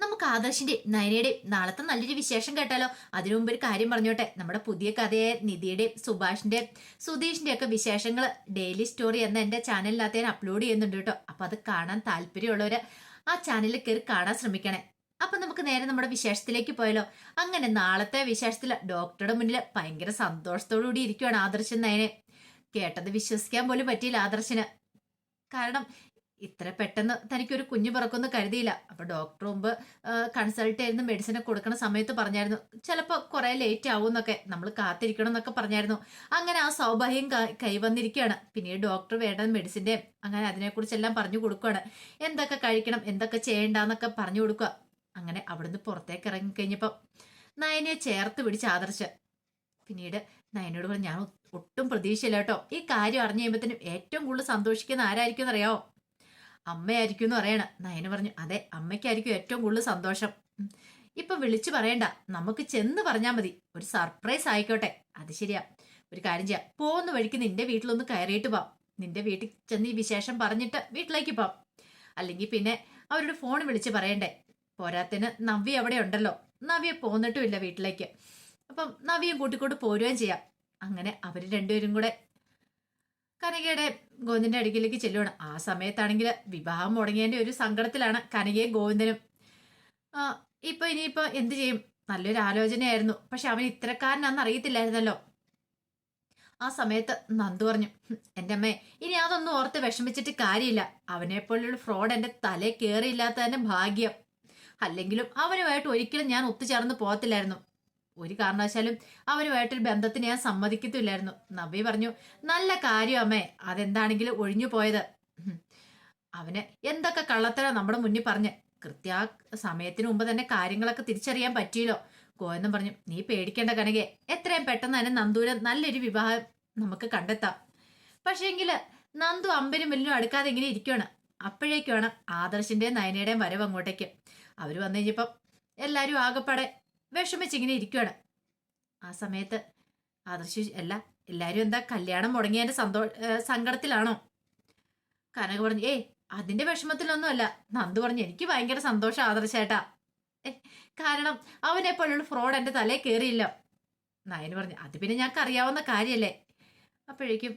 നമുക്ക് ആദർശിന്റെ നയനയുടെ നാളത്തെ നല്ലൊരു വിശേഷം കേട്ടാലോ? അതിനു മുമ്പ് ഒരു കാര്യം പറഞ്ഞോട്ടെ. നമ്മുടെ പുതിയ കഥയെ നിധിയുടെ സുഭാഷിന്റെ സുധീഷിന്റെ ഒക്കെ വിശേഷങ്ങൾ ഡെയിലി സ്റ്റോറി എന്ന എന്റെ ചാനലിനകത്ത് ഞാൻ അപ്ലോഡ് ചെയ്യുന്നുണ്ട് കേട്ടോ. അപ്പൊ അത് കാണാൻ താല്പര്യമുള്ളവര് ആ ചാനലിൽ കയറി കാണാൻ ശ്രമിക്കണേ. അപ്പൊ നമുക്ക് നേരെ നമ്മുടെ വിശേഷത്തിലേക്ക് പോയാലോ? അങ്ങനെ നാളത്തെ വിശേഷത്തിൽ ഡോക്ടറുടെ മുന്നിൽ ഭയങ്കര സന്തോഷത്തോടു കൂടി ഇരിക്കുവാണ് ആദർശൻ നയനെ. കേട്ടത് വിശ്വസിക്കാൻ പോലും പറ്റിയില്ല ആദർശന്. കാരണം ഇത്ര പെട്ടെന്ന് തനിക്കൊരു കുഞ്ഞു പിറക്കുമെന്ന് കരുതിയില്ല. അപ്പൊ ഡോക്ടർ മുമ്പ് കൺസൾട്ട് ചെയ്യുന്ന മെഡിസിനെ കൊടുക്കുന്ന സമയത്ത് പറഞ്ഞായിരുന്നു ചിലപ്പോൾ കുറെ ലേറ്റ് ആവും എന്നൊക്കെ നമ്മൾ കാത്തിരിക്കണം എന്നൊക്കെ പറഞ്ഞായിരുന്നു. അങ്ങനെ ആ സൗഭാഗ്യം കൈവന്നിരിക്കുകയാണ് പിന്നീട് ഡോക്ടർ വേണ്ട മെഡിസിന്റെ അങ്ങനെ അതിനെക്കുറിച്ചെല്ലാം പറഞ്ഞു കൊടുക്കുകയാണ് എന്തൊക്കെ കഴിക്കണം എന്തൊക്കെ ചെയ്യേണ്ടെന്നൊക്കെ പറഞ്ഞു കൊടുക്കുക അങ്ങനെ അവിടുന്ന് പുറത്തേക്ക് ഇറങ്ങി കഴിഞ്ഞപ്പോൾ നയനെ ചേർത്ത് പിടിച്ച് ആദർശ് പിന്നീട് നയനോട് പറഞ്ഞു ഞാൻ ഒട്ടും പ്രതീക്ഷയില്ല കേട്ടോ. ഈ കാര്യം അറിഞ്ഞു കഴിയുമ്പോഴത്തേനും ഏറ്റവും കൂടുതൽ സന്തോഷിക്കുന്ന ആരായിരിക്കും എന്നറിയാവോ? അമ്മയായിരിക്കും എന്ന് പറയണ. നയന പറഞ്ഞു അതെ അമ്മയ്ക്കായിരിക്കും ഏറ്റവും കൂടുതൽ സന്തോഷം. ഇപ്പൊ വിളിച്ചു പറയണ്ട. നമുക്ക് ചെന്ന് പറഞ്ഞാൽ മതി. ഒരു സർപ്രൈസ് ആയിക്കോട്ടെ. അത് ശരിയാ. ഒരു കാര്യം ചെയ്യാം. പോകുന്ന വഴിക്ക് നിന്റെ വീട്ടിലൊന്ന് കയറിയിട്ട് പോവാം. നിന്റെ വീട്ടിൽ ചെന്ന് ഈ വിശേഷം പറഞ്ഞിട്ട് വീട്ടിലേക്ക് പോവാം. അല്ലെങ്കിൽ പിന്നെ അവരോട് ഫോൺ വിളിച്ച് പറയണ്ടേ? പോരാത്തിന് നവ്യ അവിടെ ഉണ്ടല്ലോ. നവ്യ പോന്നിട്ടുമില്ല വീട്ടിലേക്ക്. അപ്പം നവ്യം കൂട്ടിക്കൊണ്ട് പോരുകയും ചെയ്യാം. അങ്ങനെ അവർ രണ്ടുപേരും കൂടെ കനകയുടെ ഗോവിന്ദന്റെ അടുക്കിലേക്ക് ചെല്ലുവാണ്. ആ സമയത്താണെങ്കിൽ വിവാഹം മുടങ്ങിയതിന്റെ ഒരു സങ്കടത്തിലാണ് കനകയും ഗോവിന്ദനും. ഇപ്പൊ ഇനിയിപ്പോ എന്ത് ചെയ്യും? നല്ലൊരു ആലോചനയായിരുന്നു. പക്ഷെ അവൻ ഇത്തരക്കാരനാന്ന് അറിയത്തില്ലായിരുന്നല്ലോ. ആ സമയത്ത് നന്ദു പറഞ്ഞു എന്റെ അമ്മേ ഇനി അതൊന്നും ഓർത്ത് വിഷമിച്ചിട്ട് കാര്യമില്ല. അവനെ പോലുള്ള ഫ്രോഡ് എന്റെ തലേ കയറിയില്ലാത്തതിന്റെ ഭാഗ്യം. അല്ലെങ്കിലും അവനുമായിട്ട് ഒരിക്കലും ഞാൻ ഒത്തുചേർന്ന് പോകത്തില്ലായിരുന്നു. ഒരു കാരണവശാലും അവനുമായിട്ടൊരു ബന്ധത്തിന് ഞാൻ സമ്മതിക്കത്തില്ലായിരുന്നു. നബി പറഞ്ഞു നല്ല കാര്യം അമ്മേ അതെന്താണെങ്കിലും ഒഴിഞ്ഞു പോയത്. അവന് എന്തൊക്കെ കള്ളത്തരം നമ്മുടെ മുന്നിൽ പറഞ്ഞ്. കൃത്യ സമയത്തിന് മുമ്പ് തന്നെ കാര്യങ്ങളൊക്കെ തിരിച്ചറിയാൻ പറ്റിയല്ലോ. കോയെന്നും പറഞ്ഞു നീ പേടിക്കേണ്ട കനകെ എത്രയും പെട്ടെന്ന് തന്നെ നന്ദുവിന് നല്ലൊരു വിവാഹം നമുക്ക് കണ്ടെത്താം. പക്ഷേങ്കിൽ നന്ദു അമ്പലും വലിയ അടുക്കാതെ ഇങ്ങനെ ഇരിക്കുകയാണ് അപ്പോഴേക്കുമാണ് ആദർശിന്റെയും നയനയുടെയും വരവ് അങ്ങോട്ടേക്ക്. അവർ വന്നു കഴിഞ്ഞപ്പം എല്ലാവരും ആകെപ്പാടെ വിഷമിച്ചിങ്ങനെ ഇരിക്കുകയാണ് ആ സമയത്ത് ആദർശ് അല്ല എല്ലാരും എന്താ കല്യാണം മുടങ്ങിയതിന്റെ സന്തോ സങ്കടത്തിലാണോ? കനക പറഞ്ഞു ഏയ് അതിന്റെ വിഷമത്തിലൊന്നും അല്ല നന്ദു പറഞ്ഞു എനിക്ക് ഭയങ്കര സന്തോഷം ആദർശേട്ടാ കാരണം അവനെ പോലുള്ള ഫ്രോഡ് എന്റെ തലയിൽ കയറിയില്ല നയന് പറഞ്ഞു അത് പിന്നെ ഞങ്ങൾക്ക് അറിയാവുന്ന കാര്യമല്ലേ അപ്പോഴേക്കും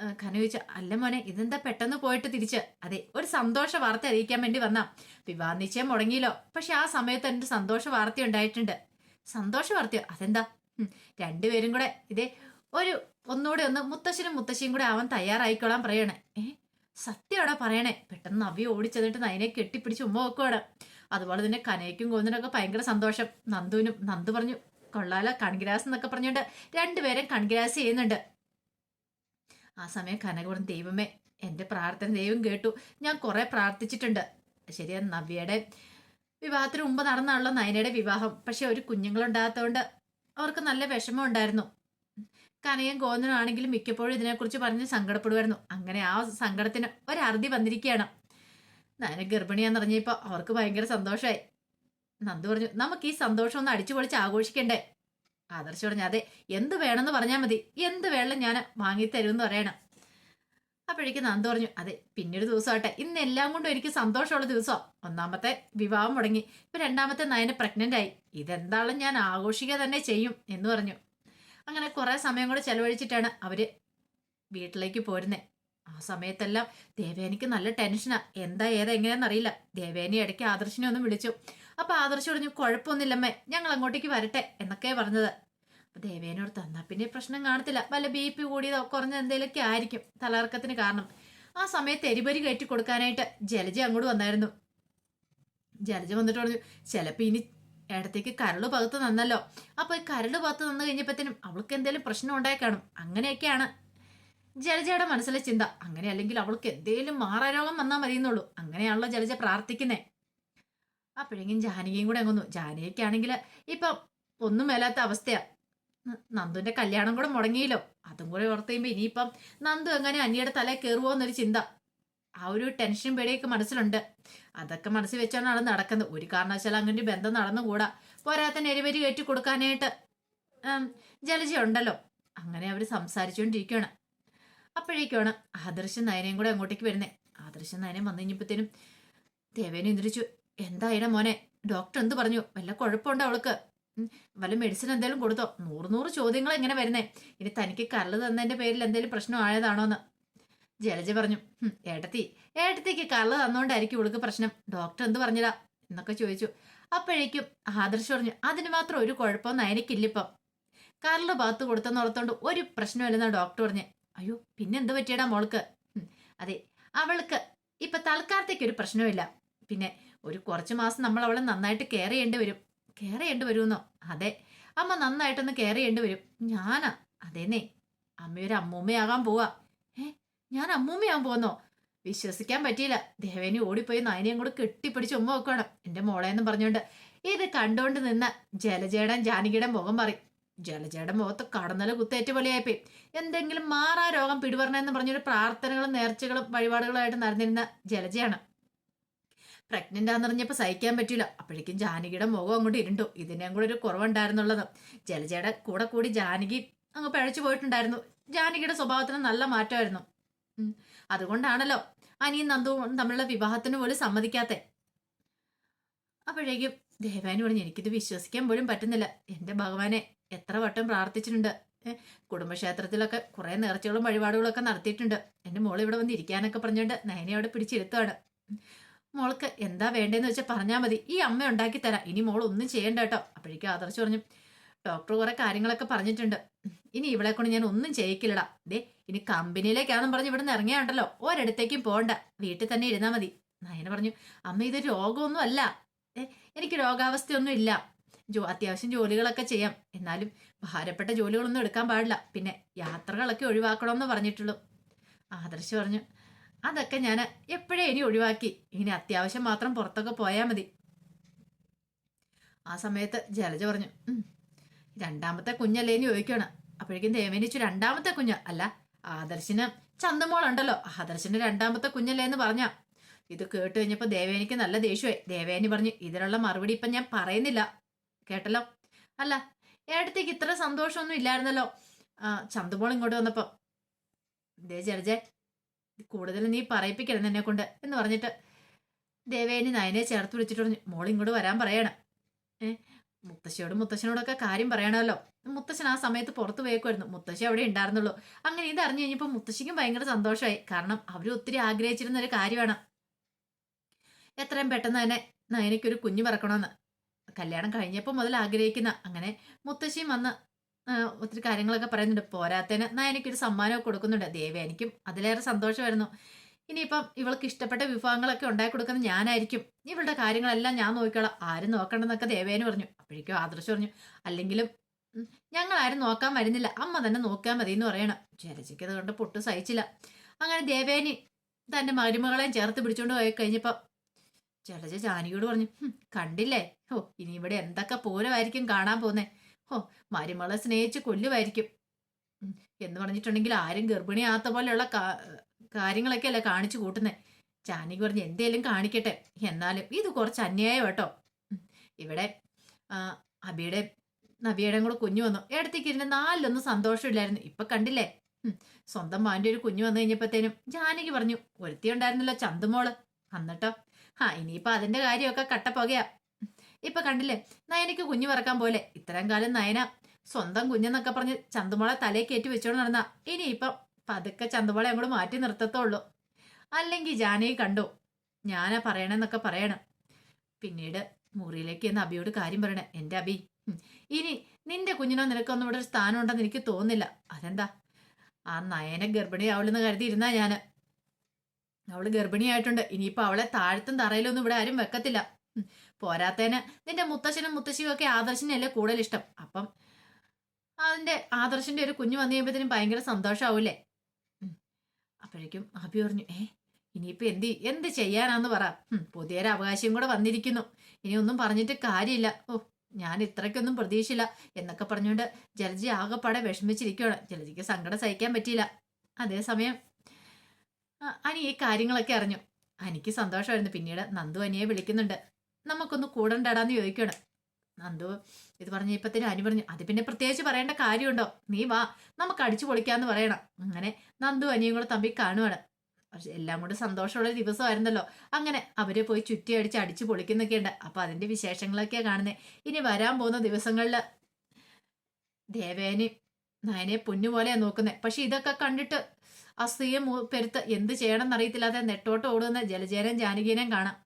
ആ, ചോദിച്ചു അല്ല മോനെ ഇതെന്താ പെട്ടെന്ന് പോയിട്ട് തിരിച്ച്? അതെ ഒരു സന്തോഷ വാർത്ത അറിയിക്കാൻ വേണ്ടി വന്നാ. വിവാഹ നിശ്ചയം മുടങ്ങിയല്ലോ. പക്ഷെ ആ സമയത്ത് എന്റെ സന്തോഷ വാർത്ത ഉണ്ടായിട്ടുണ്ട്. സന്തോഷ വാർത്തയോ? അതെന്താ? രണ്ടുപേരും കൂടെ ഇതേ ഒരു ഒന്നുകൂടെ ഒന്ന് മുത്തശ്ശനും മുത്തശ്ശിയും കൂടെ അവൻ തയ്യാറായിക്കോളാൻ പറയണേ. ഏ സത്യമാടാ പറയണേ? പെട്ടെന്ന് നവ്യ ഓടിച്ചെന്നിട്ട് നയനെ കെട്ടിപ്പിടിച്ച് ഉമ്മ വെക്കുവാണ്. അതുപോലെ തന്നെ കനയ്ക്കും കോന്നിനൊക്കെ ഭയങ്കര സന്തോഷം. നന്ദുവിനും നന്ദു പറഞ്ഞു കൊള്ളാല കൺഗ്രാസ് എന്നൊക്കെ പറഞ്ഞുകൊണ്ട് രണ്ടുപേരും കൺഗ്രാസ് ചെയ്യുന്നുണ്ട്. ആ സമയം കനകപുരം ദൈവമേ എന്റെ പ്രാർത്ഥന ദൈവം കേട്ടു. ഞാൻ കുറേ പ്രാർത്ഥിച്ചിട്ടുണ്ട്. ശരിയാ നവ്യയുടെ വിവാഹത്തിന് മുമ്പ് നടന്നാണല്ലോ നയനയുടെ വിവാഹം. പക്ഷെ ഒരു കുഞ്ഞുങ്ങളുണ്ടാകാത്തതുകൊണ്ട് അവർക്ക് നല്ല വിഷമം ഉണ്ടായിരുന്നു. കനയും ഗോന്തനും ആണെങ്കിലും മിക്കപ്പോഴും ഇതിനെക്കുറിച്ച് പറഞ്ഞ് സങ്കടപ്പെടുമായിരുന്നു. അങ്ങനെ ആ സങ്കടത്തിന് ഒരറുതി വന്നിരിക്കുകയാണ്. നയന ഗർഭിണിയാന്നറിഞ്ഞപ്പോൾ അവർക്ക് ഭയങ്കര സന്തോഷമായി. നന്ദു പറഞ്ഞു നമുക്ക് ഈ സന്തോഷം ഒന്ന് അടിച്ചു പൊളിച്ച് ആഘോഷിക്കണ്ടേ? ആദർശ് പറഞ്ഞു അതെ എന്ത് വേണമെന്ന് പറഞ്ഞാൽ മതി. എന്ത് വേണം ഞാൻ വാങ്ങിത്തരുമെന്ന് പറയണം. അപ്പോഴേക്കും നന്ദ പറഞ്ഞു അതെ പിന്നൊരു ദിവസമാട്ടെ ഇന്ന് എല്ലാം കൊണ്ടും എനിക്ക് സന്തോഷമുള്ള ദിവസം ഒന്നാമത്തെ വിവാഹം മുടങ്ങി. ഇപ്പൊ രണ്ടാമത്തെ നയന് പ്രഗ്നന്റ് ആയി. ഇതെന്താളും ഞാൻ ആഘോഷിക്കുക തന്നെ ചെയ്യും എന്ന് പറഞ്ഞു. അങ്ങനെ കുറേ സമയം കൂടെ ചെലവഴിച്ചിട്ടാണ് അവർ വീട്ടിലേക്ക് പോരുന്നത് ആ സമയത്തെല്ലാം ദേവേനിക്ക് നല്ല ടെൻഷനാ എന്താ ഏതാ അറിയില്ല. ദേവേനി ഇടയ്ക്ക് ആദർശിനെ ഒന്ന് വിളിച്ചു. അപ്പൊ ആദർശ് പറഞ്ഞു കുഴപ്പമൊന്നുമില്ലമ്മേ ഞങ്ങൾ അങ്ങോട്ടേക്ക് വരട്ടെ എന്നൊക്കെ പറഞ്ഞത്. അപ്പൊ ദേവേനോട് തന്നാ പിന്നെ പ്രശ്നം കാണത്തില്ല വല്ല ബി പി കൂടിയതോ കുറഞ്ഞ എന്തെങ്കിലുമൊക്കെ ആയിരിക്കും തലർക്കത്തിന് കാരണം. ആ സമയത്ത് എരിപരി കയറ്റി കൊടുക്കാനായിട്ട് ജലജ അങ്ങോട്ട് വന്നായിരുന്നു. ജലജ വന്നിട്ട് പറഞ്ഞു ചിലപ്പോ ഇനി ഇടത്തേക്ക് കരൾ പകുത്ത് നന്നല്ലോ. അപ്പൊ ഈ കരൾ പകുത്ത് നന്നു കഴിഞ്ഞപ്പോഴത്തേനും അവൾക്ക് എന്തെങ്കിലും പ്രശ്നം ഉണ്ടായി കാണും. അങ്ങനെയൊക്കെയാണ് ജലജയുടെ മനസ്സിലെ ചിന്ത. അങ്ങനെ അല്ലെങ്കിൽ അവൾക്ക് എന്തേലും മാറാരോഗം വന്നാൽ മതിയെന്നുള്ളൂ. അങ്ങനെയാണല്ലോ ജലജ പ്രാർത്ഥിക്കുന്നേ. അപ്പോഴെങ്കിലും ജാനകിയും കൂടെ അങ്ങൊന്നു ജാനകിക്കാണെങ്കിൽ ഇപ്പം ഒന്നും മേലാത്ത അവസ്ഥയാ. ന- നന്ദുവിന്റെ കല്യാണം കൂടെ മുടങ്ങിയല്ലോ. അതും കൂടെ ഓർത്ത് കഴിയുമ്പോൾ ഇനിയിപ്പം നന്ദു എങ്ങനെ അനിയുടെ തലേ കയറുമോ എന്നൊരു ചിന്ത. ആ ഒരു ടെൻഷൻ പേടിയൊക്കെ മനസ്സിലുണ്ട്. അതൊക്കെ മനസ്സിൽ വെച്ചാണ് ആൾ നടക്കുന്നത്. ഒരു കാരണവശാലും അങ്ങനെ ഒരു ബന്ധം നടന്നുകൂടാ. പോരാത്ത എരിവരി കയറ്റി കൊടുക്കാനായിട്ട് ജലജി ഉണ്ടല്ലോ. അങ്ങനെ അവർ സംസാരിച്ചുകൊണ്ടിരിക്കുകയാണ് അപ്പോഴേക്കാണ് ആദർശ നയനയും കൂടെ അങ്ങോട്ടേക്ക് വരുന്നത് ആദർശ നയനം വന്നു കഴിഞ്ഞപ്പോഴത്തേനും ദേവേനെ എந்திരിച്ചു എന്തായിട മോനെ? ഡോക്ടർ എന്ത് പറഞ്ഞു? വല്ല കുഴപ്പമുണ്ടോ അവൾക്ക്? വല്ല മെഡിസിൻ എന്തെങ്കിലും കൊടുത്തോ? നൂറ് നൂറ് ചോദ്യങ്ങൾ എങ്ങനെ വരുന്നേ. ഇനി തനിക്ക് കരൾ തന്നതിന്റെ പേരിൽ എന്തെങ്കിലും പ്രശ്നം ആയതാണോന്ന്. ജലജ പറഞ്ഞു ഏട്ടത്തി ഏട്ടത്തിക്ക് കരൾ തന്നോണ്ടായിരിക്കും ഇവൾക്ക് പ്രശ്നം. ഡോക്ടർ എന്ത് പറഞ്ഞതാ എന്നൊക്കെ ചോദിച്ചു. അപ്പോഴേക്കും ആദർശ് പറഞ്ഞു അതിന് മാത്രം ഒരു കുഴപ്പമൊന്നും എനിക്കില്ലിപ്പം കരൾ ഭാഗത്ത് കൊടുത്തെന്ന് ഓർത്തോണ്ട് ഒരു പ്രശ്നമില്ലെന്നാ ഡോക്ടർ പറഞ്ഞു. അയ്യോ പിന്നെ എന്ത് പറ്റിയടാ മോൾക്ക്? അതെ അവൾക്ക് ഇപ്പൊ തൽക്കാലത്തേക്ക് ഒരു പ്രശ്നമില്ല. പിന്നെ ഒരു കുറച്ച് മാസം നമ്മൾ അവളെ നന്നായിട്ട് കെയർ ചെയ്യേണ്ടി വരും. കെയർ ചെയ്യേണ്ടി വരുമെന്നോ? അതെ. അമ്മ നന്നായിട്ടൊന്ന് കെയർ ചെയ്യേണ്ടി വരും. ഞാനാ. അതേന്നേ. അമ്മയൊരു അമ്മൂമ്മയാകാൻ പോവാ. ഏ? ഞാൻ അമ്മൂമ്മയാകാൻ പോകുന്നോ വിശ്വസിക്കാൻ പറ്റിയില്ല. ദേവേനി ഓടിപ്പോയി നയനയും കൂടെ കെട്ടിപ്പിടിച്ച് ഉമ്മ വെക്കണം. എന്റെ മോളെന്ന് പറഞ്ഞുകൊണ്ട് ഇത് കണ്ടോണ്ട് നിന്ന് ജലജേടൻ ജാനകിയുടെ മുഖം മാറി. ജലജയുടെ മുഖത്ത് കടന്നല കുത്തേറ്റ പോലെയായിപ്പോയി. എന്തെങ്കിലും മാറാ രോഗം പിടിപറണെന്ന് പറഞ്ഞൊരു പ്രാർത്ഥനകളും നേർച്ചകളും വഴിപാടുകളുമായിട്ട് നടന്നിരുന്ന ജലജയാണ്. പ്രഗ്നന്റ് ആണെന്നറിഞ്ഞപ്പോ സഹിക്കാൻ പറ്റില്ല അപ്പോഴേക്കും ജാനകിയുടെ മുഖം അങ്ങോട്ട് ഇരുണ്ടു. ഇതിനേം കൂടെ ഒരു കുറവുണ്ടായിരുന്നുള്ളത്. ജലജയുടെ കൂടെ കൂടി ജാനകി അങ്ങ് പഴച്ചു പോയിട്ടുണ്ടായിരുന്നു. ജാനകിയുടെ സ്വഭാവത്തിന് നല്ല മാറ്റമായിരുന്നു. അതുകൊണ്ടാണല്ലോ അനിയും നന്ദുവും തമ്മിലുള്ള വിവാഹത്തിന് പോലും സമ്മതിക്കാത്തെ. അപ്പോഴേക്കും ദേവാനി പറഞ്ഞു എനിക്കിത് വിശ്വസിക്കാൻ പോലും പറ്റുന്നില്ല. എന്റെ ഭഗവാനെ എത്ര വട്ടം പ്രാർത്ഥിച്ചിട്ടുണ്ട്. കുടുംബക്ഷേത്രത്തിലൊക്കെ കുറെ നേർച്ചകളും വഴിപാടുകളൊക്കെ നടത്തിയിട്ടുണ്ട്. എന്റെ മോൾ ഇവിടെ വന്ന് ഇരിക്കാനൊക്കെ പറഞ്ഞുകൊണ്ട് നയനെ അവിടെ പിടിച്ചിരുത്തുവാണ്. മോൾക്ക് എന്താ വേണ്ടതെന്ന് വെച്ചാൽ പറഞ്ഞാൽ മതി. ഈ അമ്മ ഉണ്ടാക്കി തരാം. ഇനി മോൾ ഒന്നും ചെയ്യണ്ട കേട്ടോ. അപ്പോഴേക്കും ആദർശ് പറഞ്ഞു ഡോക്ടർ കുറെ കാര്യങ്ങളൊക്കെ പറഞ്ഞിട്ടുണ്ട്. ഇനി ഇവളെ കൊണ്ട് ഞാൻ ഒന്നും ചെയ്യിക്കില്ലടാ. ദേ ഇനി കമ്പനിയിലേക്കാണെന്ന് പറഞ്ഞ് ഇവിടെ നിന്ന് ഇറങ്ങിയാണ്ടല്ലോ. ഒരിടത്തേക്കും പോണ്ട. വീട്ടിൽ തന്നെ ഇരുന്നാ മതി. നയന പറഞ്ഞു അമ്മ ഇത് രോഗമൊന്നും അല്ല. എനിക്ക് രോഗാവസ്ഥയൊന്നും ഇല്ല ജോ അത്യാവശ്യം ജോലികളൊക്കെ ചെയ്യാം. എന്നാലും ഭാരപ്പെട്ട ജോലികളൊന്നും എടുക്കാൻ പാടില്ല. പിന്നെ യാത്രകളൊക്കെ ഒഴിവാക്കണമെന്ന് പറഞ്ഞിട്ടുള്ളൂ. ആദർശ് പറഞ്ഞു അതൊക്കെ ഞാൻ എപ്പോഴേ ഇനി ഒഴിവാക്കി. ഇനി അത്യാവശ്യം മാത്രം പുറത്തൊക്കെ പോയാൽ മതി. ആ സമയത്ത് ജലജ പറഞ്ഞു രണ്ടാമത്തെ കുഞ്ഞല്ലേ ഇനി ചോദിക്കണം അപ്പോഴേക്കും ദേവേനിച്ചു രണ്ടാമത്തെ കുഞ്ഞ്? അല്ല ആദർശിന് ചന്തമോളുണ്ടല്ലോ ആദർശിന് രണ്ടാമത്തെ കുഞ്ഞല്ലേ എന്ന് പറഞ്ഞ. ഇത് കേട്ട് കഴിഞ്ഞപ്പോ ദേവേനിക്ക് നല്ല ദേഷ്യമായി. ദേവേനി പറഞ്ഞു ഇതിനുള്ള മറുപടി ഇപ്പൊ ഞാൻ പറയുന്നില്ല. കേട്ടല്ലോ? അല്ല ഏടത്തേക്ക് ഇത്ര സന്തോഷമൊന്നും ഇല്ലായിരുന്നല്ലോ. ചന്തമോൾ ഇങ്ങോട്ട് വന്നപ്പോൾ ദേ ജലജെ കൂടുതൽ നീ പറയിപ്പിക്കരുത് എന്നെ കൊണ്ട് എന്ന് പറഞ്ഞിട്ട് ദേവേനി നയനെ ചേർത്ത് വിളിച്ചിട്ട് പറഞ്ഞു മോൾ ഇങ്ങോട്ട് വരാൻ പറയണം. ഏഹ് മുത്തശ്ശിയോടും മുത്തശ്ശനോടൊക്കെ കാര്യം പറയണമല്ലോ. മുത്തശ്ശൻ ആ സമയത്ത് പുറത്തു പോയേക്കുമായിരുന്നു മുത്തശ്ശി അവിടെ ഉണ്ടായിരുന്നുള്ളൂ. അങ്ങനെ ഇത് അറിഞ്ഞു കഴിഞ്ഞപ്പോൾ മുത്തശ്ശിക്കും ഭയങ്കര സന്തോഷമായി. കാരണം അവർ ഒത്തിരി ആഗ്രഹിച്ചിരുന്ന ഒരു കാര്യമാണ്. എത്രയും പെട്ടെന്ന് തന്നെ നയനയ്ക്കൊരു കുഞ്ഞു പറക്കണമെന്ന്. കല്യാണം കഴിഞ്ഞപ്പോൾ മുതൽ ആഗ്രഹിക്കുന്ന. അങ്ങനെ മുത്തശ്ശിയും വന്ന് ഒത്തിരി കാര്യങ്ങളൊക്കെ പറയുന്നുണ്ട്. പോരാത്തേന് പോരാത്തതിന് എനിക്കൊരു സമ്മാനമൊക്കെ കൊടുക്കുന്നുണ്ട്. ദേവി എനിക്കും അതിലേറെ സന്തോഷമായിരുന്നു. ഇനിയിപ്പം ഇവൾക്ക് ഇഷ്ടപ്പെട്ട വിഭവങ്ങളൊക്കെ ഉണ്ടാക്കി കൊടുക്കുന്നത് ഞാനായിരിക്കും. ഇവളുടെ കാര്യങ്ങളെല്ലാം ഞാൻ നോക്കിക്കോളാം. ആരും നോക്കണ്ടെന്നൊക്കെ ദേവേന് പറഞ്ഞു. അപ്പോഴേക്കും ആദർശ് പറഞ്ഞു അല്ലെങ്കിലും ഞങ്ങൾ ആരും നോക്കാൻ വരുന്നില്ല. അമ്മ തന്നെ നോക്കാൻ മതി എന്ന് പറയണം. ജലജയ്ക്ക് അതുകൊണ്ട് പൊട്ട് സഹിച്ചില്ല. അങ്ങനെ ദേവേനി തന്റെ മരുമകളെയും ചേർത്ത് പിടിച്ചുകൊണ്ട് പോയി കഴിഞ്ഞപ്പോ ജലജ ജാനിയോട് പറഞ്ഞു കണ്ടില്ലേ? ഓ ഇനി ഇവിടെ എന്തൊക്കെ പൂരമായിരിക്കും കാണാൻ പോന്നേ ഓ മരുമകളെ സ്നേഹിച്ച് കൊല്ലുമായിരിക്കും എന്ന് പറഞ്ഞിട്ടുണ്ടെങ്കിൽ ആരും ഗർഭിണിയാത്ത പോലെയുള്ള കാര്യങ്ങളൊക്കെ അല്ലേ കാണിച്ചു കൂട്ടുന്നത് ജാനകി പറഞ്ഞ് എന്തേലും കാണിക്കട്ടെ. എന്നാലും ഇത് കുറച്ച് അന്യായം കേട്ടോ. ഇവിടെ അബിയുടെ നബിയുടെ കൂടെ കുഞ്ഞു വന്നു. ഇടത്തേക്ക് ഇരുന്ന് നാലിലൊന്നും സന്തോഷമില്ലായിരുന്നു. ഇപ്പൊ കണ്ടില്ലേ? സ്വന്തം മാന്റെ ഒരു കുഞ്ഞു വന്നു കഴിഞ്ഞപ്പോഴത്തേനും ജാനകി പറഞ്ഞു ഒരുത്തി ഉണ്ടായിരുന്നല്ലോ ചന്തുമോൾ. എന്നിട്ടോ ആ ഇനിയിപ്പൊ അതിന്റെ കാര്യമൊക്കെ കട്ടപ്പുകയാ. ഇപ്പൊ കണ്ടില്ലേ? നയനയ്ക്ക് കുഞ്ഞു പറക്കാൻ പോലെ. ഇത്രയും കാലം നയന സ്വന്തം കുഞ്ഞെന്നൊക്കെ പറഞ്ഞ് ചന്തുമോളെ തലേ കയറ്റി വെച്ചോണ്ട് നടന്ന. ഇനി ഇപ്പം പതുക്കെ ചന്തുമോളെ അങ്ങോട്ട് മാറ്റി നിർത്തത്തുള്ളൂ അല്ലെങ്കിൽ ജാനകി കണ്ടു. ഞാനാ പറയണെന്നൊക്കെ പറയണം. പിന്നീട് മുറിയിലേക്ക് എന്ന് അബിയോട് കാര്യം പറയണേ. എന്റെ അബി ഇനി നിന്റെ കുഞ്ഞിനോ നിനക്കൊന്നും ഇവിടെ ഒരു സ്ഥാനം ഉണ്ടെന്ന് എനിക്ക് തോന്നുന്നില്ല. അതെന്താ? ആ നയന ഗർഭിണിയാവുള്ളെന്ന് കരുതിയിരുന്നാ ഞാൻ അവൾ ഗർഭിണിയായിട്ടുണ്ട്. ഇനിയിപ്പോ അവളെ താഴത്തും തറയിലൊന്നും ഇവിടെ ആരും വെക്കത്തില്ല. പോരാത്തേന് നിന്റെ മുത്തശ്ശനും മുത്തശ്ശിയും ഒക്കെ ആദർശിനല്ലേ കൂടുതൽ ഇഷ്ടം അപ്പം അതിന്റെ ആദർശിന്റെ ഒരു കുഞ്ഞു വന്നു കഴിയുമ്പോഴത്തേനും ഭയങ്കര സന്തോഷമാവൂല്ലേ. അപ്പോഴേക്കും അഭി പറഞ്ഞു ഏ ഇനിയിപ്പോ എന്ത് എന്ത് ചെയ്യാനാന്ന് പറ. പുതിയൊരു അവകാശം കൂടെ വന്നിരിക്കുന്നു. ഇനി ഒന്നും പറഞ്ഞിട്ട് കാര്യമില്ല. ഓ ഞാൻ ഇത്രയ്ക്കൊന്നും പ്രതീക്ഷയില്ല എന്നൊക്കെ പറഞ്ഞുകൊണ്ട് ജലജി ആകെപ്പാടെ വിഷമിച്ചിരിക്കുകയാണ്. ജലജിക്ക് സങ്കടം സഹിക്കാൻ പറ്റിയില്ല. അതേസമയം അനി ഈ കാര്യങ്ങളൊക്കെ അറിഞ്ഞു. അനിക്ക് സന്തോഷമായിരുന്നു. പിന്നീട് നന്ദു അനിയെ വിളിക്കുന്നുണ്ട്. നമുക്കൊന്ന് കൂടണ്ടടാന്ന് ചോദിക്കണം. നന്ദു ഇത് പറഞ്ഞപ്പത്തിന് അനു പറഞ്ഞു അത് പിന്നെ പ്രത്യേകിച്ച് പറയേണ്ട കാര്യമുണ്ടോ? നീ വാ നമുക്ക് അടിച്ചു പൊളിക്കാന്ന് പറയണം. അങ്ങനെ നന്ദു അനിയും കൂടെ തമ്പി കാണുവാണ്. പക്ഷെ എല്ലാം കൂടെ സന്തോഷമുള്ള ദിവസമായിരുന്നല്ലോ. അങ്ങനെ അവരെ പോയി ചുറ്റി അടിച്ച് അടിച്ചു പൊളിക്കുന്നൊക്കെ ഉണ്ട്. അപ്പൊ അതിന്റെ വിശേഷങ്ങളൊക്കെയാ കാണുന്നത് ഇനി വരാൻ പോകുന്ന ദിവസങ്ങളിൽ ദേവേനെ നയനെ പൊന്നുപോലെയാ നോക്കുന്നത് പക്ഷെ ഇതൊക്കെ കണ്ടിട്ട് അസൂയ പെരുത്ത് എന്ത് ചെയ്യണം എന്നറിയത്തില്ലാതെ നെട്ടോട്ട് ഓടുന്ന ജലജേനം ജാനകീനം കാണാം.